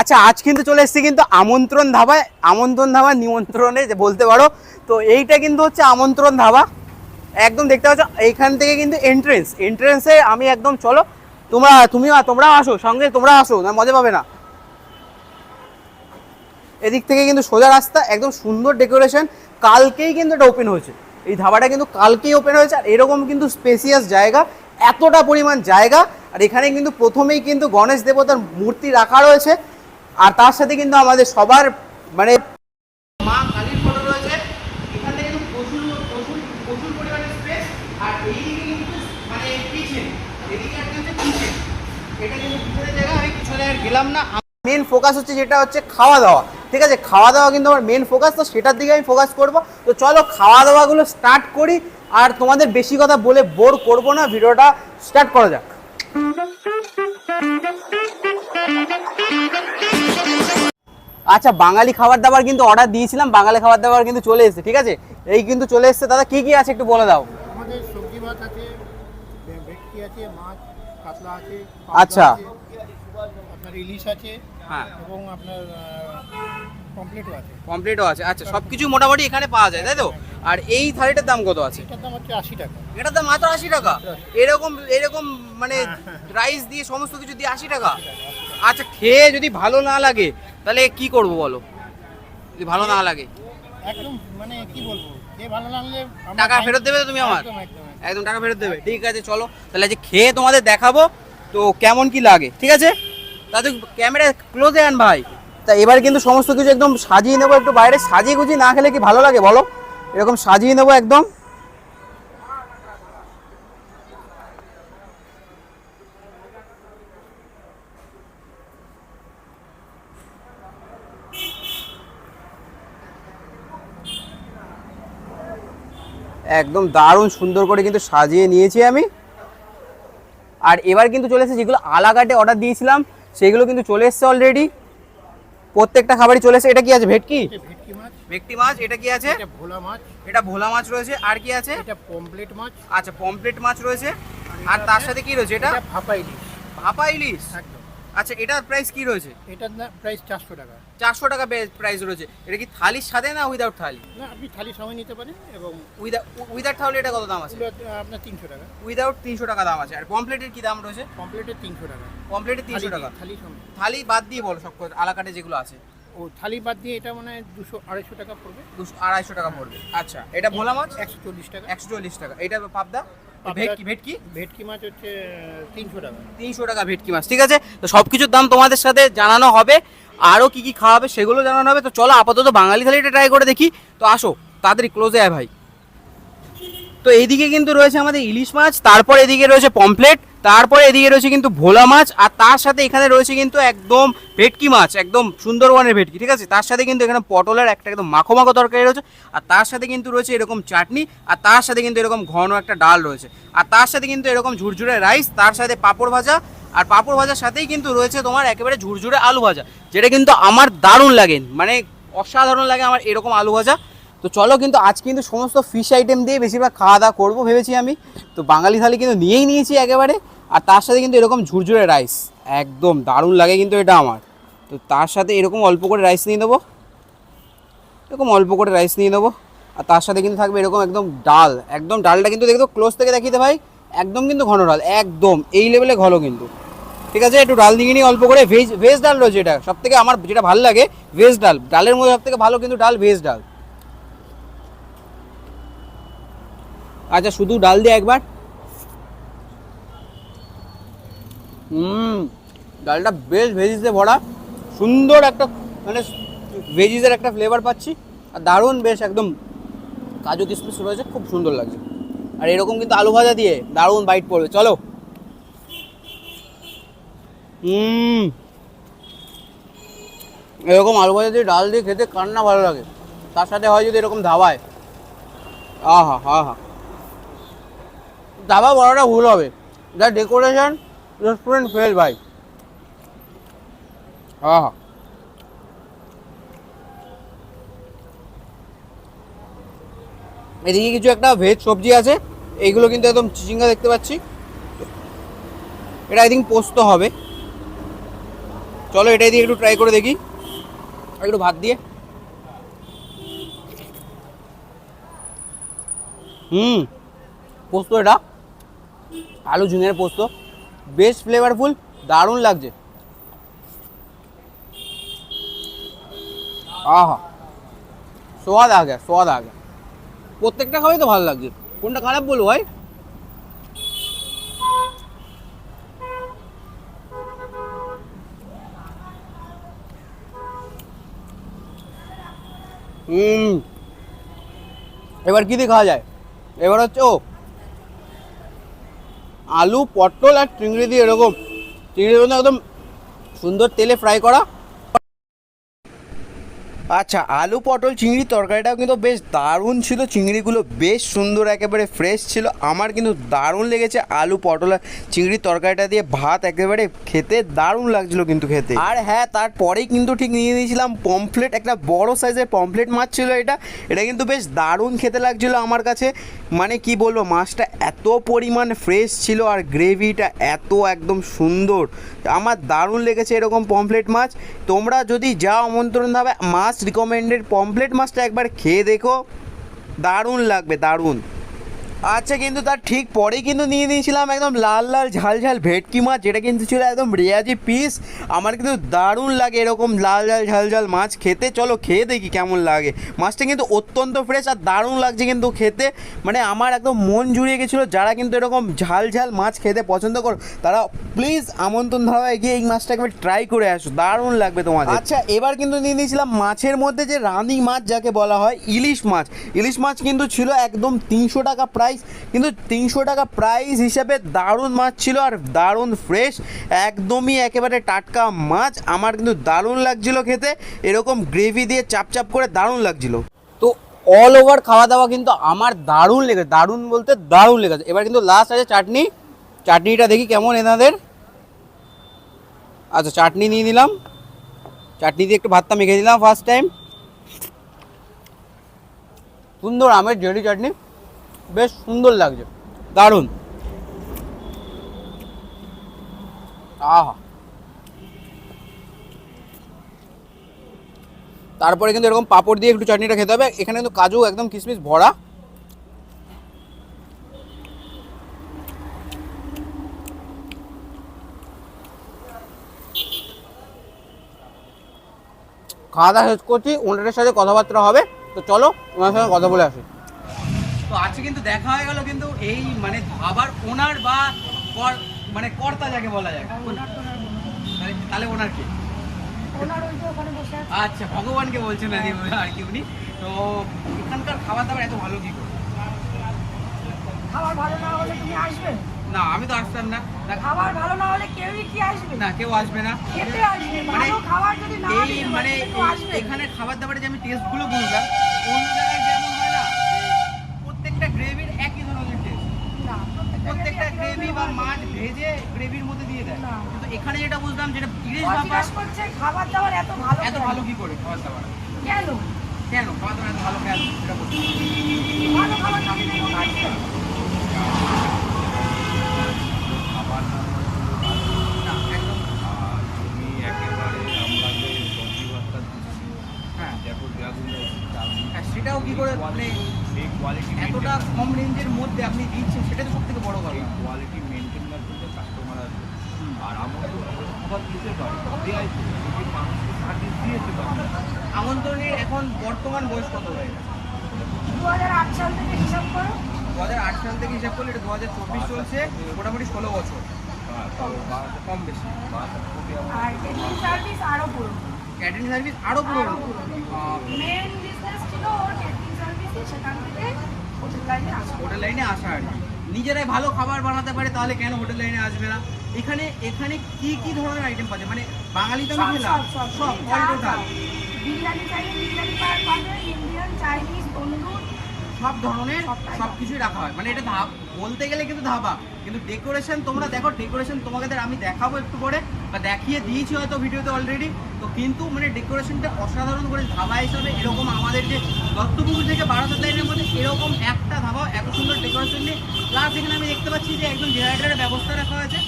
আচ্ছা আজ কিন্তু চলে এসেছি কিন্তু আমন্ত্রণ ধাবায়। আমন্ত্রণ ধাবা নিমন্ত্রণে যে বলতে পারো। তো এইটা কিন্তু হচ্ছে আমন্ত্রণ ধাবা। একদম দেখতে পাচ্ছ, এইখান থেকে কিন্তু এন্ট্রেন্স এন্ট্রেন্সে আমি একদম, চলো, তোমরা, তুমি তোমরা আসো, সঙ্গে তোমরা আসো, না মজা পাবে না। এদিক থেকে কিন্তু সোজা রাস্তা, একদম সুন্দর ডেকোরেশন কালকেই কিন্তু এটা ওপেন হয়েছে। এই ধাবাটা কিন্তু কালকেই ওপেন হয়েছে, আর এরকম কিন্তু স্পেসিয়াস জায়গা, এতটা পরিমাণ জায়গা। আর এখানে কিন্তু প্রথমেই কিন্তু গণেশ দেবতার মূর্তি রাখা রয়েছে। আর তার সাথে কিন্তু আমাদের সবার মানে মা কালীর ফটো রয়েছে। এখান থেকে কিন্তু প্রচুর প্রচুর প্রচুর পরিমাণে স্পেস আর এইদিকে কিন্তু মানে কিচেন এদিকে একটা হচ্ছে কিচেন এটা কিন্তু কিচেনের জায়গা আমি কিচেনে গেলাম না। মেন ফোকাস হচ্ছে যেটা হচ্ছে খাওয়া দাওয়া। ঠিক আছে? খাওয়া দাওয়া কিন্তু আমার মেন ফোকাস তো সেটার দিকে আমি ফোকাস করব। তো চলো খাওয়া দাওয়াগুলো স্টার্ট করি। আর তোমাদের বেশি কথা বলে বোর করব না ভিডিওটা স্টার্ট করা যাক। আচ্ছা বাঙালি খাবার দাবার কিন্তু অর্ডার দিয়েছিলাম বাঙালি খাবার দাবার কিন্তু চলে এসেছে ঠিক আছে? এই কিন্তু চলে এসেছে। দাদা কি কি আছে একটু বলে দাও? আমাদের সবজি ভাত আছে ভেটকি আছে মাছ কাতলা আছে আচ্ছা। আছে, আপনার ইলিশ আছে হ্যাঁ। এবং আপনার কমপ্লিটও আছে। কমপ্লিটও আছে। আচ্ছা সব কিছু মোটামুটি এখানে পাওয়া যায় তাই তো? আর এই থালিটার দাম কত আছে? এটার দাম হচ্ছে আশি টাকা। এটার দাম মাত্র আশি টাকা? এরকম এরকম মানে রাইস দিয়ে সমস্ত কিছু দিয়ে আশি টাকা। আচ্ছা খেয়ে যদি ভালো না লাগে তাহলে কি করব বলো? যদি ভালো না লাগে। একদম মানে কি বলব? যে ভালো লাগলে টাকা ফেরত দেবে তো তুমি আমার। একদম টাকা ফেরত দেবে। ঠিক আছে চলো। তাহলে আজকে খেয়ে তোমাদের দেখাবো। তো কেমন কি লাগে ঠিক আছে? তাতে ক্যামেরা ক্লোজে আন ভাই। তা এবার কিন্তু সমস্ত কিছু একদম সাজিয়ে নেব একটু বাইরে। সাজিয়ে গুজিয়ে না খেলে কি ভালো লাগে বলো? এরকম সাজিয়ে নেব একদম। একদম দারুণ সুন্দর করে কিন্তু সাজিয়ে নিয়েছি আমি। আর এবার কিন্তু চলে এসেছে যেগুলো আলাকাটে অর্ডার দিয়েছিলাম সেগুলো কিন্তু চলে এসেছে অলরেডি প্রত্যেকটা খাবারই চলে এসেছে। এটা কি আছে ভেটকি? ভেটকি মাছ। ভেটকি মাছ এটা কি আছে? এটা ভোলা মাছ। এটা ভোলা মাছ রয়েছে। আর কি আছে? এটা পমপ্লেট মাছ। আচ্ছা পমপ্লেট মাছ রয়েছে। আর তার সাথে কি রয়েছে এটা? এটা ভাপা ইলিশ। ভাপা ইলিশ। একদম। আচ্ছা এটার প্রাইস কি রয়েছে? এটার প্রাইস চারশো টাকা। চারশো টাকা প্রাইস রয়েছে। এটা কি থালির সাথে না উইদাউট থালি? না আপনি থালি সময় নিতে পারেন এবং উইদাউট থালি এটা কত দাম আছে? আপনার তিনশো টাকা। উইদাউট তিনশো টাকা দাম আছে। আর পমপ্লেটের কি দাম রয়েছে? কমপ্লিটের তিনশো টাকা। পমপ্লেটের তিনশো টাকা। থালি থালি বাদ দিয়ে বলো সব আলাকাটে যেগুলো আছে। ও থালি বাদ দিয়ে এটা মানে দুশো আড়াইশো টাকা পড়বে। দুশো আড়াইশো টাকা পড়বে। আচ্ছা এটা ভোলা মাছ? একশো চল্লিশ টাকা। একশো চল্লিশ টাকা। এটা পাবদা- ভেটকি ভেটকি? ভেটকি মাছ হচ্ছে তিনশো টাকা। তিনশো টাকা ভেটকি মাছ ঠিক আছে? তো সব কিছুর দাম তোমাদের সাথে জানানো হবে। আরও কি কি খাওয়াবে সেগুলো জানানো হবে। তো চলো আপাতত বাঙালি থালিটা ট্রাই করে দেখি। তো আসো তাড়াতাড়ি ক্লোজে আয় ভাই। তো এইদিকে কিন্তু রয়েছে আমাদের ইলিশ মাছ তারপর এদিকে রয়েছে পমপ্লেট তারপরে এদিকে রয়েছে কিন্তু ভোলা মাছ, আর তার সাথে এখানে রয়েছে কিন্তু একদম ভেটকি মাছ, একদম সুন্দরবনের ভেটকি, ঠিক আছে? তার সাথে কিন্তু এখানে পটলের একটা একদম মাখো মাখো তরকারি রয়েছে, আর তার সাথে কিন্তু রয়েছে এরকম চাটনি, আর তার সাথে কিন্তু এরকম ঘন একটা ডাল রয়েছে। আর তার সাথে কিন্তু এরকম ঝুরঝুরে রাইস, তার সাথে পাঁপড় ভাজা, আর পাঁপড় ভাজার সাথেই কিন্তু রয়েছে তোমার একেবারে ঝুরঝুরে আলু ভাজা, যেটা কিন্তু আমার দারুণ লাগে মানে অসাধারণ লাগে আমার এরকম আলু ভাজা। তো চলো কিন্তু আজ কিন্তু সমস্ত ফিশ আইটেম দিয়ে বেশিরভাগ খাওয়া দাওয়া করব, ভেবেছি আমি। তো বাঙালি থালি কিন্তু নিয়েই নিয়েছি একেবারে। আর তার সাথে কিন্তু এরকম ঝুরঝুরে রাইস একদম দারুণ লাগে কিন্তু এটা আমার। তো তার সাথে এরকম অল্প করে রাইস নিয়ে নেব। এরকম অল্প করে রাইস নিয়ে নেব। আর তার সাথে কিন্তু থাকবে এরকম একদম ডাল, একদম ডালটা কিন্তু দেখো ক্লোজ থেকে দেখিয়ে দে ভাই, একদম কিন্তু ঘন ডাল, একদম, এই লেভেলে ঘন কিন্তু। ঠিক আছে, একটু ডাল দিয়ে নিই অল্প করে ভেজ ভেজ ডাল রয়েছে এটা। সব থেকে আমার যেটা ভালো লাগে ভেজ ডাল। ডালের মধ্যে সব থেকে ভালো কিন্তু ডাল ভেজ ডাল। আচ্ছা শুধু ডাল দিয়ে একবার হুম, ডালটা বেশ ভেজিসে ভরা। সুন্দর একটা মানে ভেজিসের একটা ফ্লেভার পাচ্ছি। আর দারুণ বেশ একদম কাজু কিশমিশ রয়েছে, খুব সুন্দর লাগছে। আর এরকম কিন্তু আলু ভাজা দিয়ে দারুণ বাইট পড়বে। চলো। হুম, এরকম আলু ভাজা দিয়ে ডাল দিয়ে খেতে কার না ভালো লাগে। তার সাথে হয় যদি এরকম ধাবায়। আহা হা হা ধাবা বড়টা ভুল হবে। যা ডেকোরেশন রেস্টুরেন্ট ফেল ভাই আহা এদিকে কিছু একটা ভেজ সবজি আছে। এইগুলো কিন্তু একদম চিচিঙ্গা দেখতে পাচ্ছি। এটা আই থিঙ্ক পোস্ত হবে। চলো এটাই দিয়ে একটু ট্রাই করে দেখি। একটু ভাত দিয়ে। হুম। পোস্ত এটা। আলু ঝিঙের পোস্ত। বেশ ফ্লেভারফুল দারুণ লাগছে। আহা, সোয়াদ আ গেছে, সোয়াদ আ গেছে। প্রত্যেকটা খাবারই তো ভালো লাগছে। কোনটা খারাপ বলব ভাই? এবার কি দিয়ে খাওয়া যায়? এবার হচ্ছে, ও আলু পটল আর চিংড়ি দিয়ে এরকম। চিংড়ি একদম সুন্দর তেলে ফ্রাই করা। আচ্ছা আলু, পটল, চিংড়ি তরকারিটাও কিন্তু বেশ দারুণ ছিল। চিংড়িগুলো বেশ সুন্দর, একেবারে ফ্রেশ ছিল। আমার কিন্তু দারুণ লেগেছে আলু, পটল চিংড়ি তরকারিটা দিয়ে ভাত একেবারে খেতে দারুণ লাগছিল কিন্তু খেতে। আর হ্যাঁ তারপরেই কিন্তু ঠিক নিয়ে নিয়েছিলাম পমফ্লেট একটা বড় সাইজের পমফ্লেট মাছ ছিল এটা। এটা কিন্তু বেশ দারুণ খেতে লাগছিল আমার কাছে। মানে কি বলব, মাছটা এত পরিমাণ ফ্রেশ ছিল আর গ্রেভিটা এত একদম সুন্দর। আমার দারুণ লেগেছে এরকম পমফ্লেট মাছ। তোমরা যদি যাও আমন্ত্রণ হবে মাছ রিকমেন্ডেড পমফ্লেট মাছটা একবার খেয়ে দেখো। দারুণ লাগবে দারুণ। আচ্ছা কিন্তু তার ঠিক পরেই কিন্তু নিয়ে নিয়েছিলাম একদম লাল লাল ঝাল ঝাল ভেটকি মাছ, যেটা কিন্তু ছিল একদম রেয়াজি পিস আমার কিন্তু দারুণ লাগে এরকম লাল লাল ঝাল ঝাল মাছ খেতে। চলো খেয়ে দেখি কেমন লাগে। মাছটা কিন্তু অত্যন্ত ফ্রেশ আর দারুণ লাগছে কিন্তু খেতে। মানে আমার একদম মন জুড়িয়ে গেছিল, যারা কিন্তু এরকম ঝাল ঝাল মাছ খেতে পছন্দ করো, তারা প্লিজ আমন্ত্রণ ধারায় গিয়ে এই মাছটা একবার ট্রাই করে আসো। দারুণ লাগবে তোমাদের। আচ্ছা এবার কিন্তু নিয়ে নিয়েছিলাম মাছের মধ্যে যে রানী মাছ, যাকে বলা হয় ইলিশ মাছ। ইলিশ মাছ কিন্তু ছিল একদম তিনশো টাকা প্রাইস কিন্তু তিনশো টাকা প্রাইস হিসেবে দারুণ মাছ ছিল আর দারুণ ফ্রেশ একদমই একেবারে টাটকা মাছ। আমার কিন্তু দারুণ লাগছিল খেতে, এরকম গ্রেভি দিয়ে চাপ চাপ করে দারুণ লাগছিল। তো অল ওভার খাওয়া দাওয়া কিন্তু আমার দারুণ লেগেছে, দারুণ বলতে দারুণ লেগেছে। এবার কিন্তু লাস্ট আছে চাটনি, চাটনিটা দেখি কেমন এনাদের। আচ্ছা চাটনি নিয়ে নিলাম। চাটনি দিয়ে একটু ভাতটা মেখে দিলাম ফার্স্ট টাইম সুন্দর আমের জেলি চাটনি। বেশ সুন্দর লাগছে। দারুণ। আহা। তারপরে কিন্তু এরকম পাঁপড় দিয়ে একটু চাটনিটা খেতে হবে। এখানে কিন্তু কাজু একদম কিশমিশ ভরা। খাওয়া দাওয়া শেষ করছি, ওনাদের সাথে কথাবার্তা হবে। তো চলো ওনার সঙ্গে কথা বলে আসি। কিন্তু দেখা হয়ে গেল কিন্তু এই মানে ধাবার ওনার বা মানে কর্তা যাকে বলা যায়। তাহলে- ওনার কি। আচ্ছা ভগবানকে বলছেন আর কি- উনি। তো এখানকার খাবার দাবার এত ভালো কি করে? খাবার ভালো না হলে তুমি আসবে? না আমি তো আসতাম না। খাবার ভালো না হলে কেউই কি আসবে? না কেউ আসবে না। খেতে আসবে। মানে ভালো খাবার যদি না এই মানে এখানে খাবার দাবারে যে আমি টেস্টগুলো বুঝলাম অন্য জায়গায় যেমন হয় না যে প্রত্যেকটা গ্রেভির একই ধরনের টেস্ট না, প্রত্যেকটা গ্রেভি বা মাছ ভেজে গ্রেভির মধ্যে দিয়ে দেয়। কিন্তু এখানে যেটা বুঝলাম যেটা ইলিশ ও করছে খাবার দাবার এত ভালো এত ভালো কি করে? খাবার দাবার। কেন? কেন? খাবার দাবার এত ভালো কেন? সেটা বলছি। ভালো খাবার না দিলে কেউ আসবে না একদম আমি একেবারে আমরাকে সবজি ভাতটা দিচ্ছি হ্যাঁ দেখো যেগুলো চালনি হ্যাঁ, সেটাও কি করে মানে এতটা কম রেঞ্জের মধ্যে আপনি দিচ্ছেন সেটা তো সব থেকে বড় কথা। কোয়ালিটি মেনটেন না করলে কাস্টমার আসবে। আর আমরা তো খাবার দিতে পারি দেয় মানুষকে সার্ভিস দিয়েছে আমন্ত্রণের এখন বর্তমান বয়স কত হয়ে গেছে? দু হাজার আট সাল থেকে হিসাব করো। দু হাজার আট সাল থেকে হিসাব করলে এটা দু হাজার চব্বিশ চলছে মোটামুটি ষোলো বছর। হ্যাঁ, কম বেশি। আর সার্ভিস আরও পুরো ক্যাটারিং সার্ভিস আরও পুরো মেন বিজনেস ছিল ওর টেলিং সার্ভিসে সেখান থেকে হোটেল লাইনে আসা। হোটেল লাইনে আসা আর কি। নিজেরাই ভালো খাবার বানাতে পারে তাহলে কেন হোটেল লাইনে আসবে না? এখানে এখানে কি কি ধরনের আইটেম পাচ্ছে মানে বাঙালি তো আমি সব খেলাম অল টোটাল বিরিয়ানি চাইলে বিরিয়ানি পাওয়া ইন্ডিয়ান চাইনিজ তন্দুর সব ধরনের সব সব কিছুই রাখা হয়। মানে এটা ধাপ বলতে গেলে কিন্তু ধাবা কিন্তু ডেকোরেশন তোমরা দেখো ডেকোরেশন তোমাদের আমি দেখাবো একটু পরে বা দেখিয়ে দিয়েছি হয়তো ভিডিওতে অলরেডি তো কিন্তু মানে ডেকোরেশনটা অসাধারণ করে ধাবা হিসাবে এরকম আমাদের যে দত্তপুকুর থেকে বারোশো লাইনের মধ্যে এরকম একটা ধাবা এত সুন্দর ডেকোরেশন নিয়ে। প্লাস এখানে আমি দেখতে পাচ্ছি যে একজন জেনারেটারের ব্যবস্থা রাখা হয়েছে।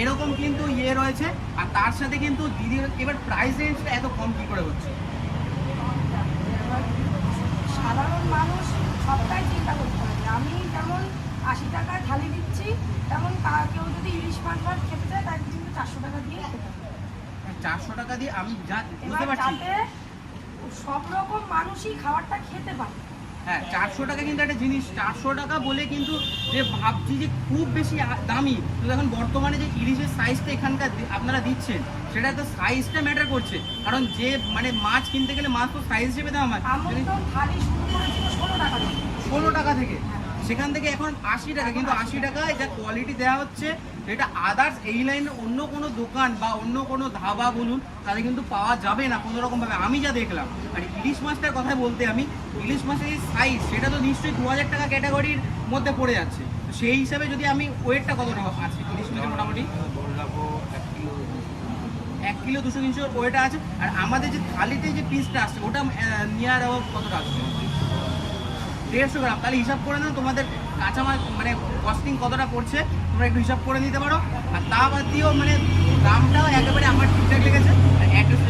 এরকম কিন্তু ইয়ে রয়েছে। আর তার সাথে কিন্তু দিদির এবার প্রাইস রেঞ্জটা এত কম কি করে হচ্ছে? সাধারণ মানুষ সবটাই চিন্তা করতে হবে আমি যেমন আশি টাকায় থালি দিচ্ছি, তেমন কেউ যদি ইলিশ মাছ খেতে চায়, তাকে কিন্তু চারশো টাকা দিয়ে খেতে চারশো টাকা দিয়ে আমি যা বুঝতে পারছি। সব রকম মানুষই খাবারটা খেতে পারে। হ্যাঁ চারশো টাকা কিন্তু একটা জিনিস। চারশো টাকা বলে কিন্তু যে ভাবছি যে খুব বেশি দামি। কিন্তু এখন বর্তমানে যে ইলিশের সাইজটা এখানকার আপনারা দিচ্ছেন সেটা তো সাইজটা ম্যাটার করছে। কারণ যে মানে মাছ কিনতে গেলে মাছ তো সাইজ হিসেবে দাম হয়। ষোলো টাকা দিয়ে ষোলো টাকা থেকে। সেখান থেকে এখন আশি টাকা, কিন্তু আশি টাকায় যা কোয়ালিটি দেওয়া হচ্ছে, এটা আদার্স এই লাইনে অন্য কোনো দোকান বা অন্য কোনো ধাবা বলুন তাদের কিন্তু পাওয়া যাবে না কোনো রকমভাবে আমি যা দেখলাম, আর ইলিশ মাছটার কথা বলতে আমি, ইলিশ মাছের এই সাইজ সেটা তো নিশ্চয়ই দু হাজার টাকা ক্যাটাগরির মধ্যে পড়ে যাচ্ছে। সেই হিসাবে যদি আমি ওয়েটটা কত আছে? ইলিশ মাছের মোটামুটি? এক কিলো এক কিলো দুশো তিনশো ওয়েটা আছে। আর আমাদের যে থালিতে যে পিসটা আসছে, ওটা নিয়ার অ্যাবাউট কতটা আসছে দেড়শো গ্রাম তাহলে হিসাব করে নাও তোমাদের কাঁচামাল মানে কস্টিং কতটা পড়ছে। তোমরা একটু হিসাব করে নিতে পারো। আর তা বাদ দিয়েও মানে দামটাও একেবারে আমার ঠিকঠাক লেগেছে। অ্যাড্রেস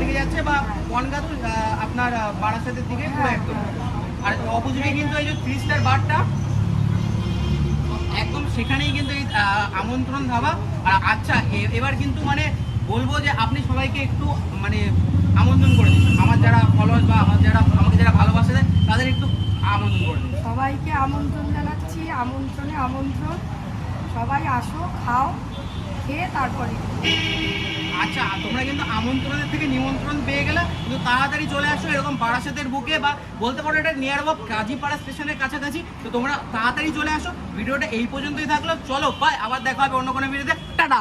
দিকে যাচ্ছে বা তো আপনার বারাসাতের দিকে একদম। আর অপোজিটে কিন্তু এই যে থ্রি স্টার বারটা সেখানেই কিন্তু এই আমন্ত্রণ ধাবা আর আচ্ছা এবার কিন্তু মানে বলব যে আপনি সবাইকে একটু মানে আমন্ত্রণ করে দিন। আমার যারা ফলোয়ার্স বা আমার যারা, আমাকে যারা ভালোবাসে তাদের একটু আমন্ত্রণ করে দিন। সবাইকে আমন্ত্রণ জানাচ্ছি, আমন্ত্রণে আমন্ত্রণ। সবাই আসো, খাও, খেয়ে তারপরে আচ্ছা তোমরা কিন্তু আমন্ত্রণের থেকে নিমন্ত্রণ পেয়ে গেলে কিন্তু তাড়াতাড়ি চলে আসো এরকম বারাসাতের বুকে বা বলতে পারো এটা নিয়ার অ্যাবাউট কাজীপাড়া স্টেশনের কাছাকাছি। তো তোমরা তাড়াতাড়ি চলে আসো। ভিডিওটা এই পর্যন্তই থাকল। চলো বাই আবার দেখা হবে অন্য কোনো ভিডিওতে টাটা!